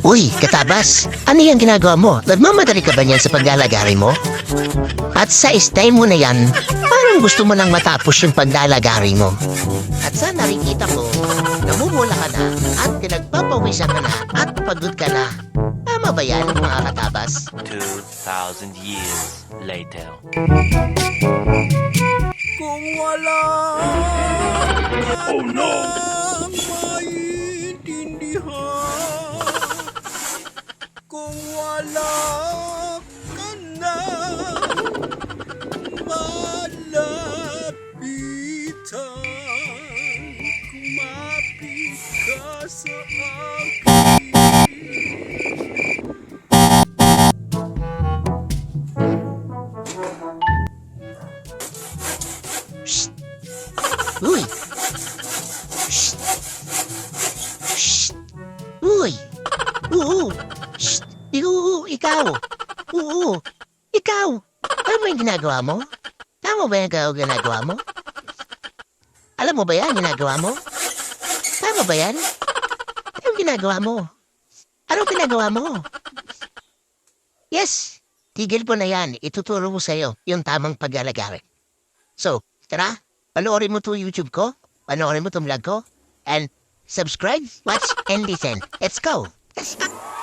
Uy, katabas, ano yung ginagawa mo? Nagmamadali ka ba niyan sa paglalagari mo? At sa stay mo na yan, parang gusto mo lang matapos yung paglalagari mo. At sa nakikita ko, namumula ka na at pinagpapawisan ka na at pagod ka na. Tama ba yan, mga katabas? 2,000 years later. Kung wala oh, no. Wala ka na malapitan Kumapit ka sa akin Uy! Shh! Uy! Oo! Shh! Oo, ikaw! Oo! Ikaw! Tama yung ginagawa mo? Tama ba yung ginagawa mo? Alam mo ba yan ginagawa mo? Tama ba yan? Anong ginagawa mo? Anong ginagawa mo? Yes! Tigil po na yan. Ituturo ko sa'yo yung tamang pag-alagari. So, tara, panoorin mo to YouTube ko, panoorin mo to vlog ko, and subscribe, watch, and listen. Let's go! Let's go!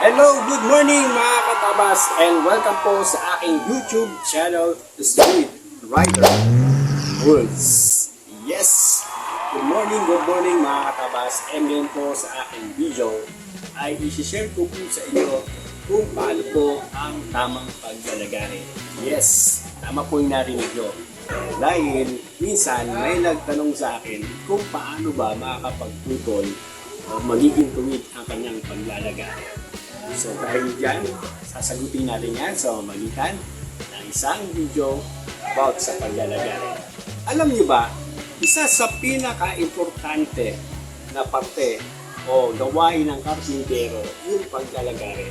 Hello, good morning mga katabas and welcome po sa aking YouTube channel, The Street Rider Rules. Yes! Good morning, good morning mga katabas and ngayon po sa aking video ay isi-share ko po sa inyo kung paano po ang tamang paglalagari. Yes, tama po yung narinig nyo. Dahil minsan may nagtanong sa akin kung paano ba makakapagputol o magiging tuwid ang kanyang paglalagari. So dahil dyan, sasagutin natin yan sa mamagitan ng isang video about sa paglalagari. Alam niyo ba, isa sa pinaka-importante na parte o gawain ng karpintero yung paglalagari.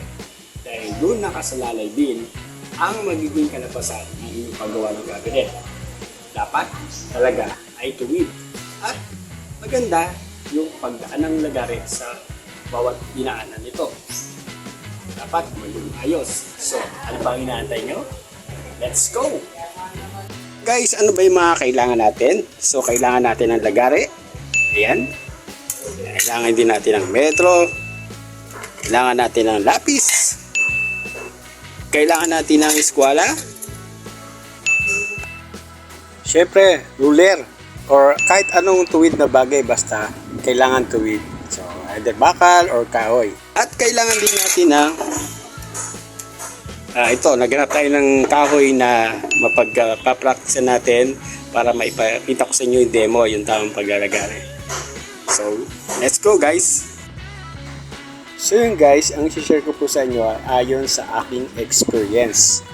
Dahil doon nakasalalay din ang magiging kalabasan ng inyong paggawa ng cabinet. Dapat talaga ay tuwid at maganda yung pagdaan ng lagari sa bawat dinaanan nito dapat ayos. So, ano ba ang inaantay nyo? Let's go! Guys, ano ba yung mga kailangan natin? So, kailangan natin ng lagari. Ayan. Kailangan din natin ng metro. Kailangan natin ng lapis. Kailangan natin ng eskwala. Siyempre, ruler. Or kahit anong tuwid na bagay, basta kailangan tuwid. So, either bakal or kahoy. At kailangan din natin ng Ah, ito, naghanap tayo ng kahoy na mapagpapractice natin para maipakita ko sa inyo yung demo, yung tamang paglalagari. So, let's go guys! So yun guys, ang share ko po sa inyo ayon sa aking experience.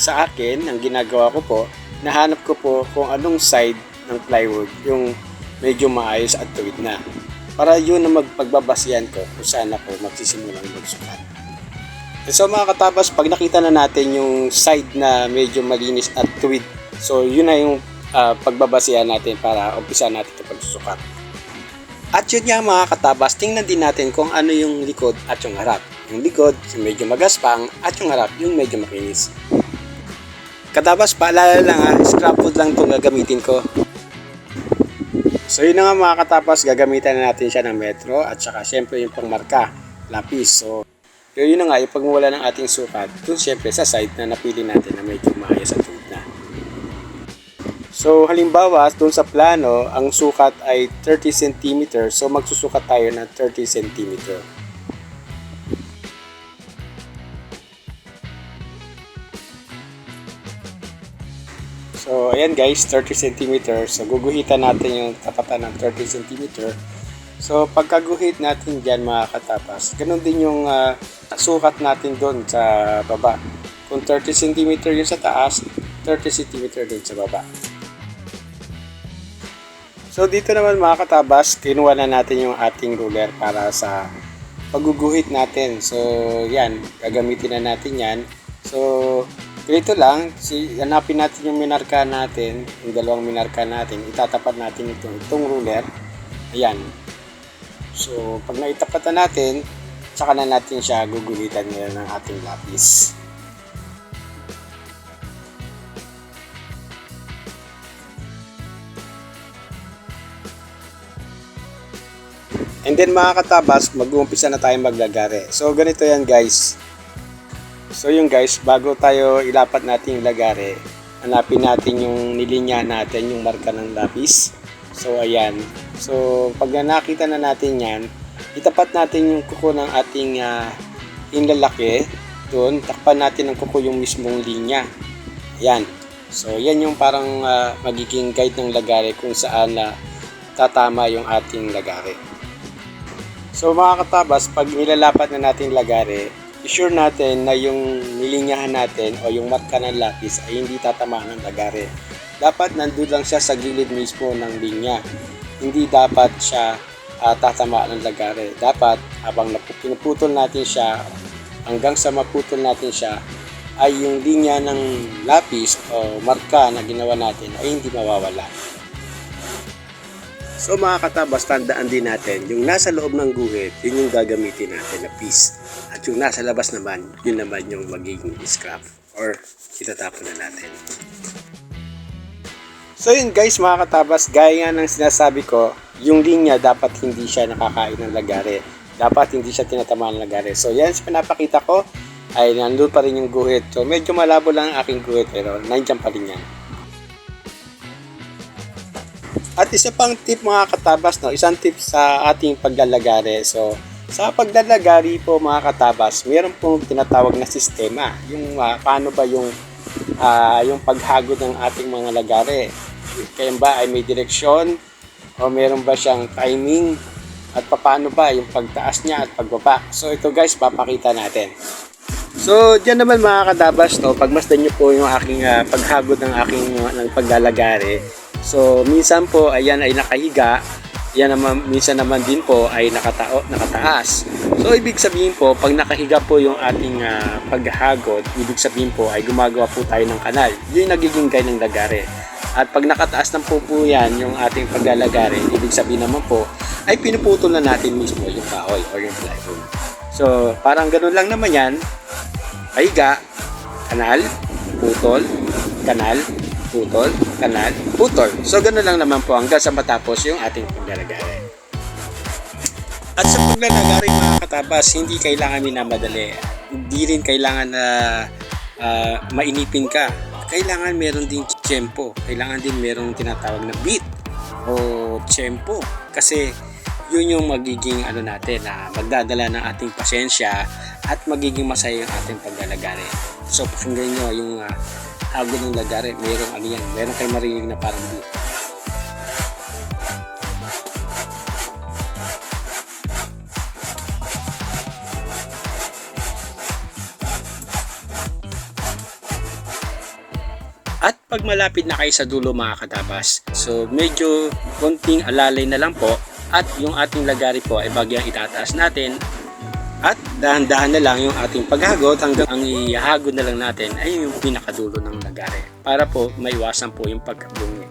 Sa akin, ang ginagawa ko po, nahanap ko po kung anong side ng plywood yung medyo maayos at tuwid na. Para yun ang magpagbabasihan ko kung saan ako magsisimulang magsukat. So mga katabas, pag nakita na natin yung side na medyo malinis at tuwid, so yun na yung ah, pagbabasihan natin para umpisa natin ito pagsusukat. At yun nga mga katabas, tingnan din natin kung ano yung likod at yung harap. Yung likod, yung medyo magaspang at yung harap, yung medyo makinis. Katabas, paalala lang ha, scrap wood lang itong gagamitin ko. So yun na nga mga katabas, gagamitan na natin siya ng metro at saka syempre yung pangmarka, lapis. So yun na nga, yung pagmula ng ating sukat, dun syempre sa side na napili natin na medyo maayos at tuwid na. So halimbawa, dun sa plano, ang sukat ay 30 cm, so magsusukat tayo ng 30 cm. Ayan guys, 30 cm. So guguhitan natin yung tapatan ng 30 cm. So pagkaguhit natin dyan mga katapas, ganun din yung ah, sukat natin doon sa baba. Kung 30 cm yung sa taas, 30 cm din sa baba. So dito naman mga katabas, kinuha na natin yung ating ruler para sa pagguguhit natin. So yan, gagamitin na natin yan. So ganito lang, si, hanapin natin yung minarka natin, yung dalawang minarka natin, itatapat natin itong, itong ruler. Ayan. So, pag naitapat na natin, tsaka na natin siya guguhitan ngayon ng ating lapis. And then mga katabas, mag-uumpisa na tayo maglagare. So ganito yan guys. So yung guys, bago tayo ilapat natin yung lagare, hanapin natin yung nilinya natin, yung marka ng lapis. So ayan. So pag nakita na natin yan, itapat natin yung kuko ng ating uh, inlalaki doon, takpan natin ng kuko yung mismong linya. Ayan. So yan yung parang ah, magiging guide ng lagare kung saan na tatama yung ating lagare. So mga katabas, pag nilalapat na natin lagare, sure natin na yung nilinyahan natin o yung marka ng lapis ay hindi tatamaan ng lagare. Dapat nandun lang siya sa gilid mismo ng linya. Hindi dapat siya ah, tatamaan ng lagare. Dapat habang pinuputol natin siya hanggang sa maputol natin siya ay yung linya ng lapis o marka na ginawa natin ay hindi mawawala. So mga katabas, tandaan din natin, yung nasa loob ng guhit, yun yung gagamitin natin na piece. At yung nasa labas naman, yun naman yung magiging scrap or itatapon na natin. So yun guys, mga katabas, gaya nga ng sinasabi ko, yung linya dapat hindi siya nakakain ng lagare. Dapat hindi siya tinatamaan ng lagare. So yan, sa pinapakita ko, ay nandun pa rin yung guhit. So medyo malabo lang ang aking guhit, pero nandiyan pa rin yan. At isa pang tip mga katabas, no, isang tip sa ating paglalagari. So, sa paglalagari po mga katabas, mayroon pong tinatawag na sistema. Yung ah, paano ba yung ah, yung paghagod ng ating mga lagari. Kaya ba ay may direksyon o meron ba siyang timing at paano ba yung pagtaas niya at pagbaba. So ito guys, papakita natin. So, diyan naman mga kadabas, no, pagmasdan niyo po yung aking ah, paghagod ng aking ng paglalagari. So, minsan po ayan ay nakahiga, yan naman minsan naman din po ay nakatao, nakataas. So, ibig sabihin po, pag nakahiga po yung ating ah, paghagod, ibig sabihin po ay gumagawa po tayo ng kanal. Yun yung nagiging guide ng lagari. At pag nakataas ng po po yan, yung ating paglalagari, ibig sabihin naman po, ay pinuputol na natin mismo yung kahoy or yung plywood. So, parang ganun lang naman yan, pahiga, kanal, putol, kanal, putol, kanal, putol. So, ganun lang naman po hanggang sa matapos yung ating paglalagari. At sa paglalagari mga katabas, hindi kailangan minamadali. Hindi rin kailangan na ah, mainipin ka. Kailangan meron din tiyempo. Kailangan din meron tinatawag na beat o tiyempo. Kasi yun yung magiging ano natin na magdadala ng ating pasensya at magiging masaya yung ating paglalagari. So pakinggan nyo yung uh, hagod ng lagari. Merong ano yan, meron kayo marinig na parang beat. At pag malapit na kayo sa dulo mga katabas, so medyo konting alalay na lang po at yung ating lagari po ay bagyang itataas natin at dahan-dahan na lang yung ating paghagod hanggang ang ihagod na lang natin ay yung pinakadulo ng lagari para po maiwasan po yung pagkabungi.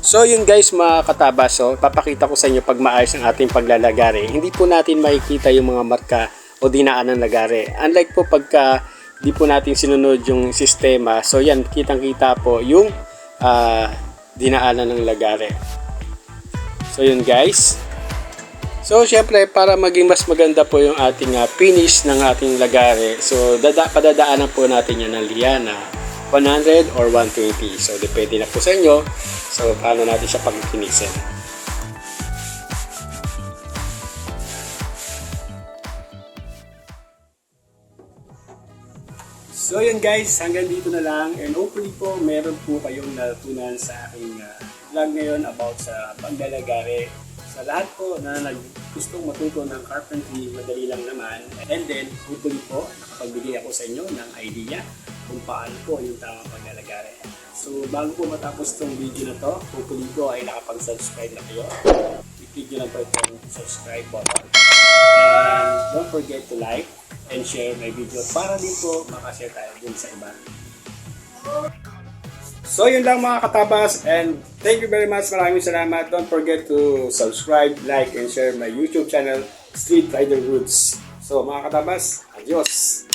So yun guys mga katabas, so papakita ko sa inyo pag maayos ang ating paglalagari. Hindi po natin makikita yung mga marka o dinaan ng lagari. Unlike po pagka di po natin sinunod yung sistema, so yan kitang kita po yung ah, dinaanan ng lagari. So yun guys. So syempre para maging mas maganda po yung ating ah, finish ng ating lagare. So dada padadaanan po natin yan ng liana 100 or 120. So depende na po sa inyo. So paano natin siya pagkinisin. So yun guys, hanggang dito na lang and hopefully po meron po kayong natutunan sa aking uh, vlog ngayon about sa paglalagari. Sa lahat po na gustong matuto ng carpentry, madali lang naman. And then, hopefully po, nakapagbigay ako sa inyo ng idea kung paano po yung tamang paglalagari. So bago po matapos tong video na to, hopefully po ay nakapag-subscribe na kayo. I-click nyo lang po itong subscribe button. And don't forget to like and share my video para din po makashare tayo dun sa iba. So yun lang mga katabas and thank you very much. Maraming salamat. Don't forget to subscribe, like, and share my YouTube channel, Street Rider Roots. So mga katabas, adios!